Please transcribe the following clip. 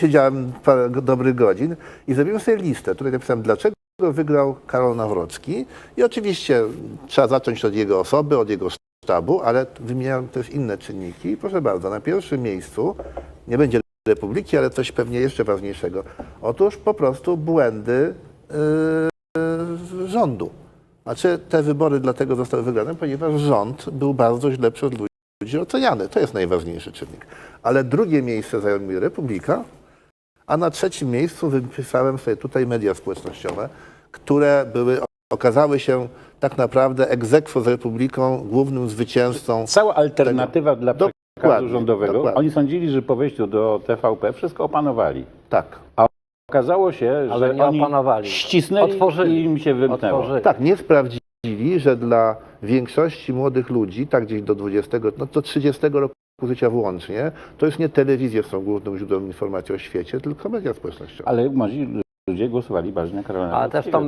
siedziałem parę dobrych godzin i zrobiłem sobie listę. Tutaj napisałem, dlaczego wygrał Karol Nawrocki. I oczywiście trzeba zacząć od jego osoby, od jego sztabu, ale wymieniałem też inne czynniki. Proszę bardzo, na pierwszym miejscu nie będzie Republiki, ale coś pewnie jeszcze ważniejszego. Otóż po prostu błędy yy, rządu. Znaczy te wybory dlatego zostały wygrane, ponieważ rząd był bardzo źle przez ludzi oceniany. To jest najważniejszy czynnik. Ale drugie miejsce zajęła mi Republika, a na trzecim miejscu wypisałem sobie tutaj media społecznościowe, które były, okazały się tak naprawdę egzekwo z Republiką głównym zwycięzcą. Cała alternatywa dla przekazu Dokładnie, rządowego. dokładnie. Oni sądzili, że po wejściu do TVP wszystko opanowali. Tak. Okazało się, Ale że nie oni opanowali. ścisnęli Otworzyli. i im się wymknęło. Otworzyli. Tak, nie sprawdzili, że dla większości młodych ludzi, tak gdzieś do 20, no do 30 roku życia włącznie, to już nie telewizje są głównym źródłem informacji o świecie, tylko media społecznościowe. Ale młodzi ludzie głosowali bardziej na Karola Ale też. Tomek